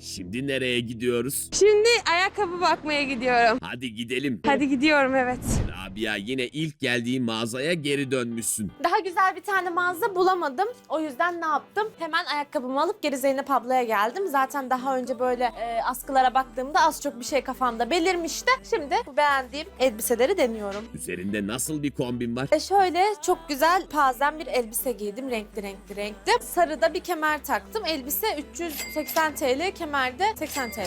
Şimdi nereye gidiyoruz? Şimdi ayakkabı bakmaya gidiyorum. Hadi gidelim. Hadi gidiyorum evet. Rabia yine ilk geldiği mağazaya geri dönmüşsün. Daha güzel bir tane mağaza bulamadım. O yüzden ne yaptım? Hemen ayakkabımı alıp geri Zeynep ablaya geldim. Zaten daha önce böyle e, askılara baktığımda az çok bir şey kafamda belirmişti. Şimdi bu beğendiğim elbiseleri deniyorum. Üzerinde nasıl bir kombin var? E şöyle çok güzel pazen bir elbise giydim. Renkli renkli renkli. Sarıda bir kemer taktım. Elbise 380 TL, kemerde 80 TL.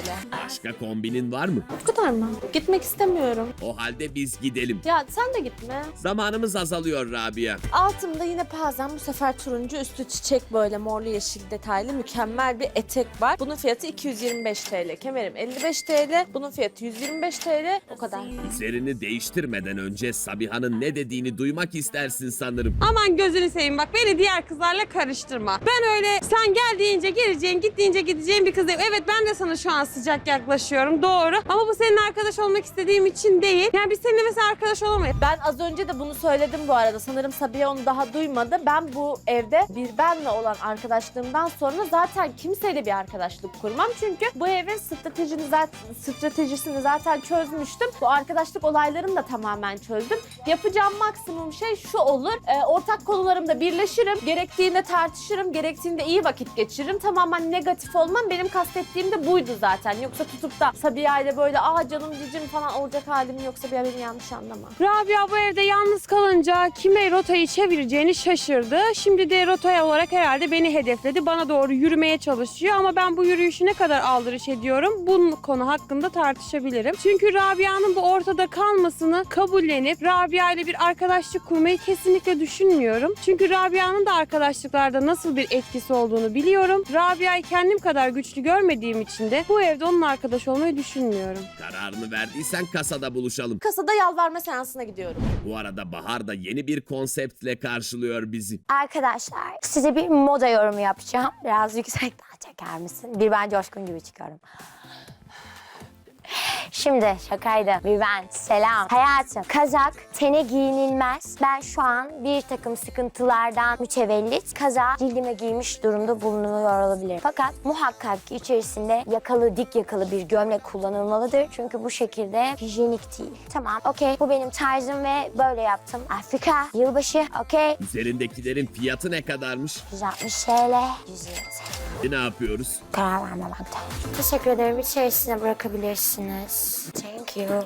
Başka kombinin var mı? Bu kadar mı? Gitmek istemiyorum. O halde biz gidelim. Ya sen de gitme. Zamanımız azalıyor Rabia. Altımda yine pazen bu sefer turuncu üstü çiçek böyle morlu yeşil detaylı mükemmel bir etek var. Bunun fiyatı 225 TL. Kemerim 55 TL. Bunun fiyatı 125 TL. O kadar. Üzerini değiştirmeden önce Sabiha'nın ne dediğini duymak istersin sanırım. Aman gözünü seveyim bak beni diğer kızlarla karıştırma. Ben öyle sen gel deyince geleceğin, git deyince gideceğin bir kız değilim. Evet ben de sana şu an sıcak yaklaşıyorum doğru. Ama bu senin arkadaş olmak istediğim için değil. Yani biz seninle mesela arkadaş olamayız. Ben az önce de bunu söyledim bu arada. Sanırım Sabiha onu daha duymadı. Ben bu evde bir benle olan arkadaşlığımdan sonra zaten kimseyle bir arkadaşlık kurmam. Çünkü bu evin stratejini zaten, stratejisini zaten çözmüştüm. Bu arkadaşlık olaylarını da tamamen çözdüm. Yapacağım maksimum şey şu olur. Ee, ortak konularımda birleşirim. Gerektiğinde tartışırım. Gerektiğinde iyi vakit geçiririm. Tamamen negatif olmam. Benim kastettiğim de buydu zaten. Yoksa tutup da Sabiha ile böyle aa canım cicim falan olacak halim yoksa bir beni yanlış anlama. Rabia bu evde yalnız kalınca kime rotayı çevireceğini şaşırdı. Şimdi de rotaya olarak herhalde beni hedefledi. Bana doğru yürümeye çalışıyor ama ben bu yürüyüşü ne kadar aldırış ediyorum bu konu hakkında tartışabilirim. Çünkü Rabia'nın bu ortada kalmasını kabullenip Rabia ile bir arkadaşlık kurmayı kesinlikle düşünmüyorum. Çünkü Rabia'nın da arkadaşlıklarda nasıl bir etkisi olduğunu biliyorum. Rabia'yı kendim kadar güçlü görmediğim için de bu evde onun arkadaş olmayı düşünmüyorum. Kararını verdiysen kasada buluşalım. Kasada yalvarma seansına gidiyorum. Bu arada Bahar da yeni bir konseptle karşılıyor bizi. Arkadaşlar size bir moda yorumu yapacağım. Biraz yüksekten çeker misin? Bir ben coşkun gibi çıkıyorum. Şimdi şakaydı. Ben. Selam. Hayatım. Kazak tene giyinilmez. Ben şu an bir takım sıkıntılardan mütevellit kazak cildime giymiş durumda bulunuyor olabilirim. Fakat muhakkak ki içerisinde yakalı dik yakalı bir gömlek kullanılmalıdır. Çünkü bu şekilde hijyenik değil. Tamam okey bu benim tarzım ve böyle yaptım. Afrika yılbaşı okey. Üzerindekilerin fiyatı ne kadarmış? 160 TL. 120 Ne yapıyoruz? Karar vermemekte. Teşekkür ederim. İçerisine bırakabilirsiniz. Thank you.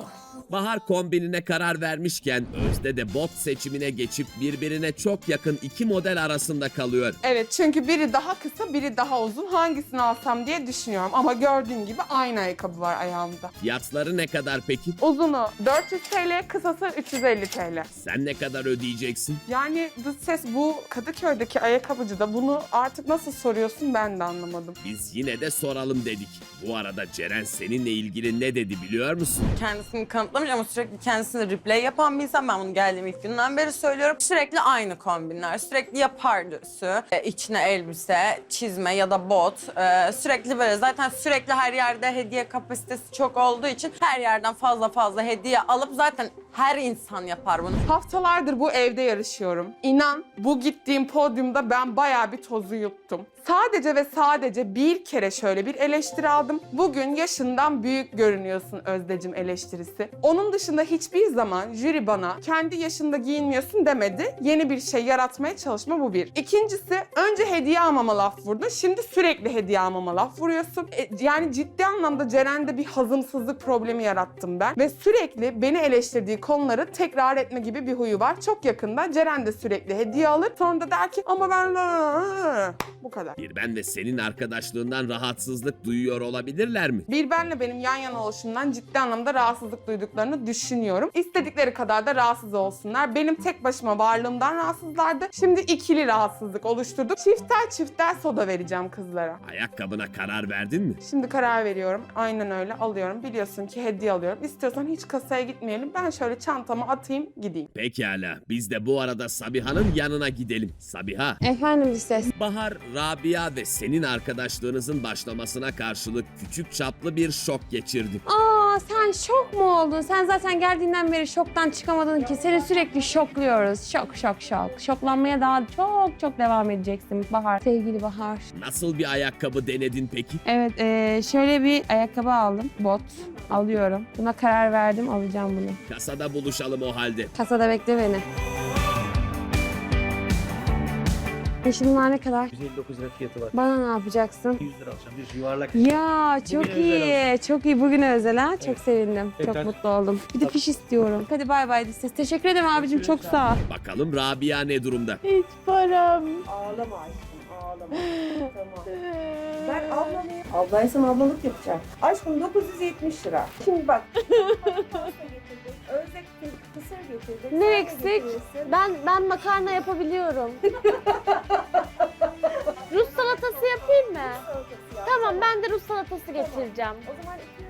Bahar kombinine karar vermişken Özde de bot seçimine geçip birbirine çok yakın iki model arasında kalıyor. Evet çünkü biri daha kısa biri daha uzun hangisini alsam diye düşünüyorum. Ama gördüğün gibi aynı ayakkabı var ayağımda. Fiyatları ne kadar peki? Uzunu 400 TL, kısası 350 TL. Sen ne kadar ödeyeceksin? Yani dış ses bu Kadıköy'deki ayakkabıcıda bunu artık nasıl soruyorsun ben de anlamadım. Biz yine de soralım dedik. Bu arada Ceren seninle ilgili ne dedi biliyor musun? kendisini kanıtlamış ama sürekli kendisini replay yapan bir insan. Ben bunu geldiğim ilk günden beri söylüyorum. Sürekli aynı kombinler. Sürekli ya pardösü, e, içine elbise, çizme ya da bot. E, sürekli böyle zaten sürekli her yerde hediye kapasitesi çok olduğu için her yerden fazla fazla hediye alıp zaten her insan yapar bunu. Haftalardır bu evde yarışıyorum. İnan bu gittiğim podyumda ben bayağı bir tozu yuttum. Sadece ve sadece bir kere şöyle bir eleştiri aldım. Bugün yaşından büyük görünüyorsun Özdecim eleştirisi. Onun dışında hiçbir zaman jüri bana kendi yaşında giyinmiyorsun demedi. Yeni bir şey yaratmaya çalışma bu bir. İkincisi önce hediye almama laf vurdun. Şimdi sürekli hediye almama laf vuruyorsun. E, yani ciddi anlamda Ceren'de bir hazımsızlık problemi yarattım ben. Ve sürekli beni eleştirdiği konuları tekrar etme gibi bir huyu var. Çok yakında Ceren de sürekli hediye alır. Sonra da der ki ama ben bu kadar. Bir ben ve senin arkadaşlığından rahatsızlık duyuyor olabilirler mi? Bir benle benim yan yana oluşumdan ciddi anlamda rahatsızlık duyduklarını düşünüyorum. İstedikleri kadar da rahatsız olsunlar. Benim tek başıma varlığımdan rahatsızlardı. Şimdi ikili rahatsızlık oluşturduk. Çifter çifter soda vereceğim kızlara. Ayakkabına karar verdin mi? Şimdi karar veriyorum. Aynen öyle alıyorum. Biliyorsun ki hediye alıyorum. İstiyorsan hiç kasaya gitmeyelim. Ben şöyle çantamı atayım gideyim. Pekala. Biz de bu arada Sabiha'nın yanına gidelim. Sabiha, Efendim bir ses. Bahar, Rabia ve senin arkadaşlığınızın başlamasına karşılık küçük çaplı bir şok geçirdi. Aa sen şok mu oldun? Sen zaten geldiğinden beri şoktan çıkamadın ki. Seni sürekli şokluyoruz. Şok şok şok. Şoklanmaya daha çok çok devam edeceksin Bahar. Sevgili Bahar. Nasıl bir ayakkabı denedin peki? Evet eee, şöyle bir ayakkabı aldım. Bot alıyorum. Buna karar verdim alacağım bunu. Kasada buluşalım o halde. Kasada bekle beni. Şimdi bunlar ne kadar? 159 lira fiyatı var. Bana ne yapacaksın? 100 lira alacağım. Bir yuvarlak. Ya çok Bugüne iyi. Çok iyi. Bugüne özel ha. Çok Evet. sevindim. Çok Tekrar. mutlu oldum. Bir de fiş istiyorum. Hadi bay bay siz. Teşekkür ederim abicim. Çok sağ ol. Bakalım Rabia ne durumda? Hiç param. Ağlama aşkım ağlama. tamam. Ben ablayım. Ablaysam ablalık yapacağım. Aşkım 970 lira. Şimdi bak. Özek kısır getirdim. Ne Sen eksik? getirirsin. Ben ben makarna yapabiliyorum. Rus salatası yapayım mı? Salatası yap. Tamam ben de Rus salatası getireceğim. O zaman 200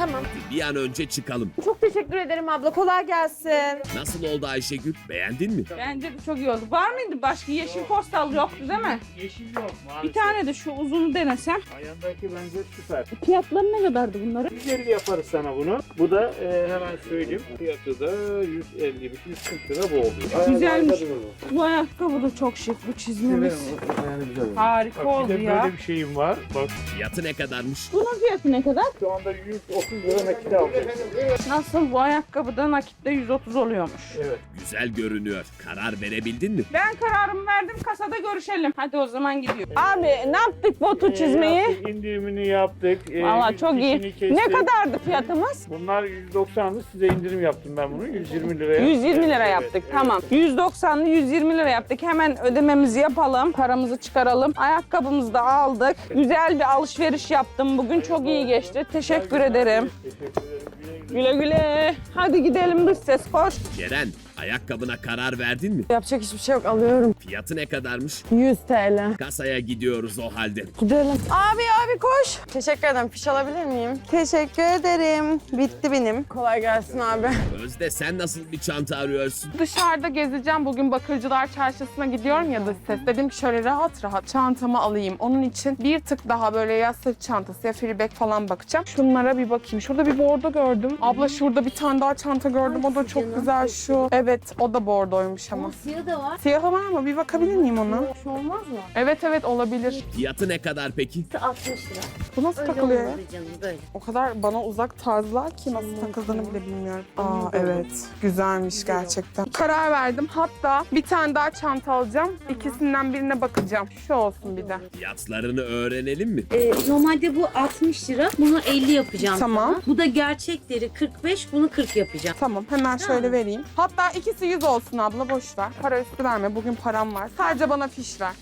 Tamam. Bir an önce çıkalım. Çok teşekkür ederim abla. Kolay gelsin. Nasıl oldu Ayşegül? Beğendin mi? Bence de çok iyi oldu. Var mıydı başka yeşil postal yoktu değil mi? Yeşil yok maalesef. Bir tane de şu uzunu denesem. Ayağındaki bence süper. Fiyatları ne kadardı bunların? 150 yaparız sana bunu. Bu da e, hemen söyleyeyim. Fiyatı da 150 140 lira bu oluyor. Güzelmiş. Bu. Bu ayakkabı da çok şık. Bu çizmemiz Yani güzel. harika Bak bir oldu de ya. böyle bir şeyim var. Bak Fiyatı ne kadarmış? Bunun fiyatı ne kadar? şu anda 130 lira nakit alacaksın. Nasıl bu ayakkabıda nakitte 130 oluyormuş. Evet. Güzel görünüyor. Karar verebildin mi? Ben kararımı verdim kasada görüşelim. Hadi o zaman gidiyorum. Abi ne yaptık botu E, çizmeyi? yaptık, indirimini yaptık. E, Valla yüz çok iyi. kestik. Ne kadardı fiyatımız? Bunlar 190'dı. Size indirim yaptım ben bunu. 120 liraya. 120 lira Evet, yaptık evet. tamam. 190'lı 120 lira yaptık. Hemen ödememizi yapalım. Paramızı çıkaralım. Ayakkabımızı da aldık. Güzel bir alışveriş yaptım. Bugün çok iyi geçti. Teşekkür ederim. Güle güle. Hadi gidelim dış ses koş. Ceren, ayakkabına karar verdin mi? Yapacak hiçbir şey yok alıyorum. Fiyatı ne kadarmış? 100 TL. Kasaya gidiyoruz o halde. Gidelim. Abi abi koş. Teşekkür ederim. Fiş alabilir miyim? Teşekkür ederim. Bitti benim. Kolay gelsin abi. Özde sen nasıl bir çanta arıyorsun? Dışarıda gezeceğim. Bugün Bakırcılar Çarşısı'na gidiyorum ya da ses. Dedim ki şöyle rahat rahat çantamı alayım. Onun için bir tık daha böyle ya sırt çantası ya freeback falan bakacağım. Şunlara bir bakayım. Şurada bir bordo gördüm. Abla şurada bir tane daha çanta gördüm. O da çok güzel şu. Evet o da bordoymuş ama. Siyah da var. Siyahı var mı? Bir bakabilir miyim ona? Şu olmaz mı? Evet evet olabilir. Fiyatı ne kadar peki? 60 lira. Bu nasıl Öyle takılıyor ya? canım böyle. O kadar bana uzak tarzlar ki nasıl takıldığını bile bilmiyorum. Aa evet güzelmiş gerçekten. Karar verdim. Hatta bir tane daha çanta alacağım. İkisinden birine bakacağım. Şu olsun bir de. Fiyatlarını öğrenelim mi? Ee, normalde bu 60 lira. Bunu 50 yapacağım Tamam. sana. Bu da gerçekleri 45. Bunu 40 yapacağım. Tamam hemen şöyle vereyim. Hatta ikisi 100 olsun abla boş ver. Para üstü verme bugün param var. Sadece bana fiş ver.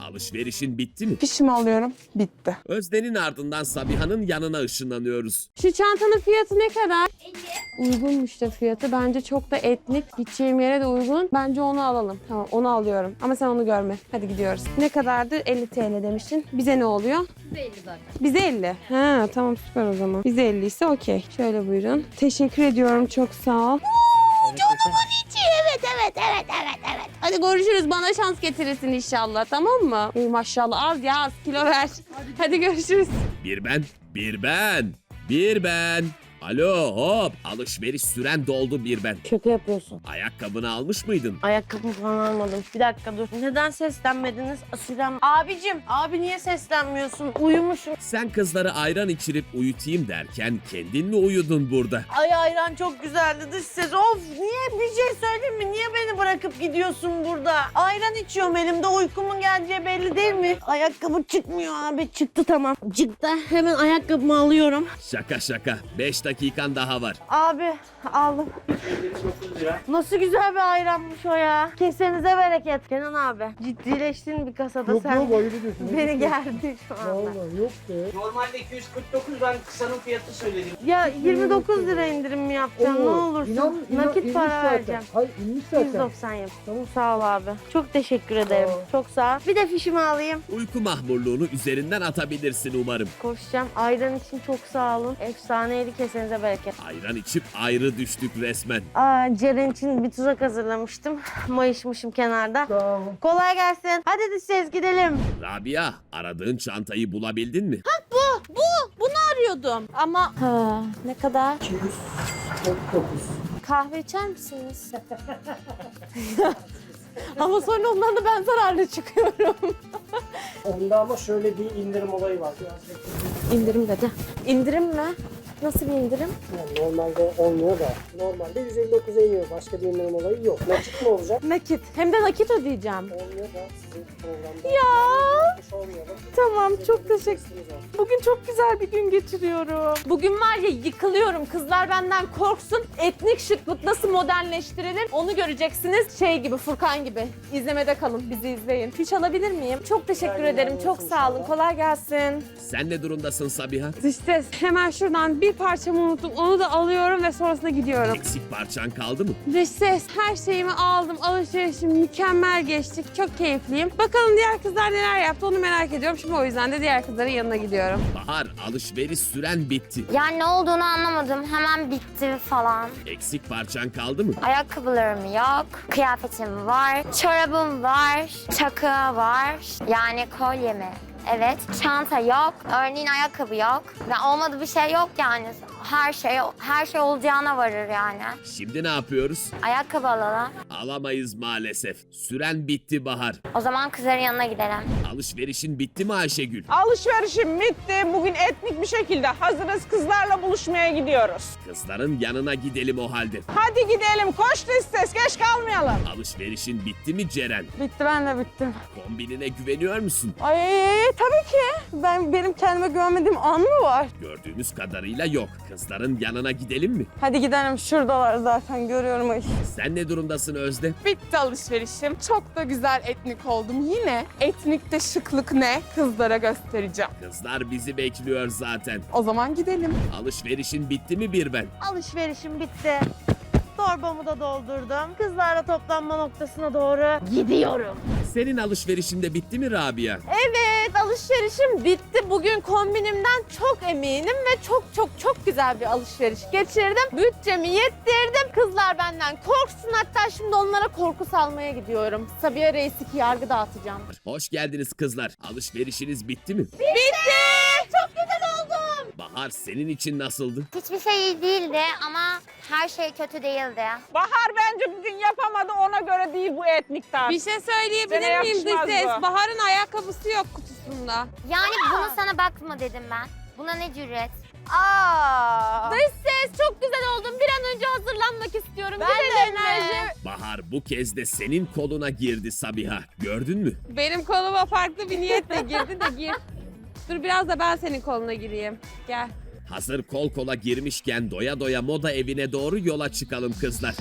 Alışverişin bitti mi? Fişimi alıyorum. Bitti. Özde'nin ardından Sabiha'nın yanına ışınlanıyoruz. Şu çantanın fiyatı ne kadar? 50. Uygunmuş da fiyatı. Bence çok da etnik. Gideceğim yere de uygun. Bence onu alalım. Tamam onu alıyorum. Ama sen onu görme. Hadi gidiyoruz. Ne kadardı? 50 TL demiştin. Bize ne oluyor? 50 zaten. Bize 50. Ha tamam süper o zaman. Bize 50 ise okey. Şöyle buyurun. Teşekkür ediyorum çok sağ ol. Evet evet evet evet evet. Hadi görüşürüz. Bana şans getirirsin inşallah tamam mı? İyi maşallah az ya az kilo ver. Hadi görüşürüz. Bir ben, bir ben, bir ben. Alo hop alışveriş süren doldu bir ben. Şaka yapıyorsun. Ayakkabını almış mıydın? Ayakkabı falan almadım. Bir dakika dur. Neden seslenmediniz? Asinem. Abicim, abi niye seslenmiyorsun? Uyumuşum. Sen kızları ayran içirip uyutayım derken kendin mi uyudun burada? Ay ayran çok güzeldi dış ses. Of niye bir şey söyleyeyim mi? Niye beni bırakıp gidiyorsun burada? Ayran içiyorum elimde uykumun geleceği belli değil mi? Ayakkabı çıkmıyor abi. Çıktı tamam. Çıktı. Hemen ayakkabımı alıyorum. Şaka şaka 5 dakikan daha var. Abi aldım. 159 lira. Nasıl güzel bir ayranmış o ya. Kesenize bereket. Kenan abi ciddileştin bir kasada sen. Beni gerdi şu anda. Normalde 249 ben kısanın fiyatı söyledim. Ya 29 lira indirim mi yapacaksın ne olursun? Nakit para vereceğim. Hayır inmiş 190 yap. Sağ ol abi. Çok teşekkür ederim. Çok sağ ol. Bir de fişimi alayım. Uyku mahmurluğunu üzerinden atabilirsin umarım. Koşacağım. Ayran için çok sağ olun. Efsaneydi kesenize bereket. Ayran içip ayrı düştük resmen. Aa, Ceren için bir tuzak hazırlamıştım. Mayışmışım kenarda. Kolay gelsin. Hadi dış ses gidelim. Rabia aradığın çantayı bulabildin mi? Bunu arıyorum. alıyordum ama ha, ne kadar? 249. Kahve içer misiniz? ama sonra ondan da ben zararlı çıkıyorum. Onda ama şöyle bir indirim olayı var. Biraz bekleyin. İndirim dedi. İndirim mi? Nasıl bir indirim? Yani normalde olmuyor da. Normalde 159'a iniyor. Başka bir indirim olayı yok. Nakit mi olacak? Nakit. Hem de nakit ödeyeceğim. Olmuyor da sizin programda. Ya. Tamam çok teşekkür var. Bugün çok güzel bir gün geçiriyorum. Bugün var ya yıkılıyorum. Kızlar benden korksun. Etnik şıklık nasıl modernleştirilir onu göreceksiniz. Şey gibi Furkan gibi. İzlemede kalın. Bizi izleyin. Fiş alabilir miyim? Çok teşekkür ederim. Çok sağ olun. Kolay gelsin. Sen ne durumdasın Sabiha? Ses hemen şuradan bir parçamı unuttum. Onu da alıyorum ve sonrasında gidiyorum. Eksik parçan kaldı mı? Dış ses her şeyimi aldım. Alışverişim mükemmel geçti. Çok keyifliyim. Bakalım diğer kızlar neler yaptı onu merak ediyorum. Şimdi o yüzden de diğer kızların yanına gidiyorum. Bahar alışveriş süren bitti. Yani ne olduğunu anlamadım. Hemen bitti falan. Eksik parçan kaldı mı? Ayakkabılarım yok, kıyafetim var, çorabım var, çakı var, yani kolye mi? Evet, çanta yok, örneğin ayakkabı yok. Ve olmadı bir şey yok yani. Her şey her şey olacağına varır yani. Şimdi ne yapıyoruz? Ayakkabı alalım. Alamayız maalesef. Süren bitti Bahar. O zaman kızların yanına gidelim. Alışverişin bitti mi Ayşegül? Alışverişim bitti. Bugün etnik bir şekilde hazırız. Kızlarla buluşmaya gidiyoruz. Kızların yanına gidelim o halde. Hadi gidelim. Koş ses. Geç kalmayalım. Alışverişin bitti mi Ceren? Bitti ben de bittim. Kombinine güveniyor musun? Ay tabii ki. Ben benim kendime güvenmediğim an mı var? Gördüğümüz kadarıyla yok. Kızların yanına gidelim mi? Hadi gidelim şuradalar zaten görüyorum. Ay. Sen ne durumdasın Özde? Bitti alışverişim. Çok da güzel etnik oldum. Yine etnikte şıklık ne? Kızlara göstereceğim. Kızlar bizi bekliyor zaten. O zaman gidelim. Alışverişin bitti mi bir ben? Alışverişim bitti. Torbamı da doldurdum. Kızlarla toplanma noktasına doğru gidiyorum. Senin alışverişin de bitti mi Rabia? Evet alışverişim bitti. Bugün kombinimden çok eminim ve çok çok çok güzel bir alışveriş geçirdim. Bütçemi yettirdim. Kızlar benden korksun hatta şimdi onlara korku salmaya gidiyorum. Sabiha Reis iki yargı dağıtacağım. Hoş geldiniz kızlar. Alışverişiniz bitti mi? Bitti! Oldum. Bahar senin için nasıldı? Hiçbir şey iyi değildi ama her şey kötü değildi. Bahar bence bugün yapamadı. Ona göre değil bu etnik tarz. Bir şey söyleyebilir miyim dış yakışmaz ses? bu. Bahar'ın ayakkabısı yok kutusunda. Yani bunu sana bakma dedim ben. Buna ne cüret? Aa. Dış ses çok güzel oldum. Bir an önce hazırlanmak istiyorum. Ben de enerji. Bahar bu kez de senin koluna girdi Sabiha. Gördün mü? Benim koluma farklı bir niyetle girdi de gir. Dur biraz da ben senin koluna gireyim. Gel. Hazır kol kola girmişken doya doya moda evine doğru yola çıkalım kızlar.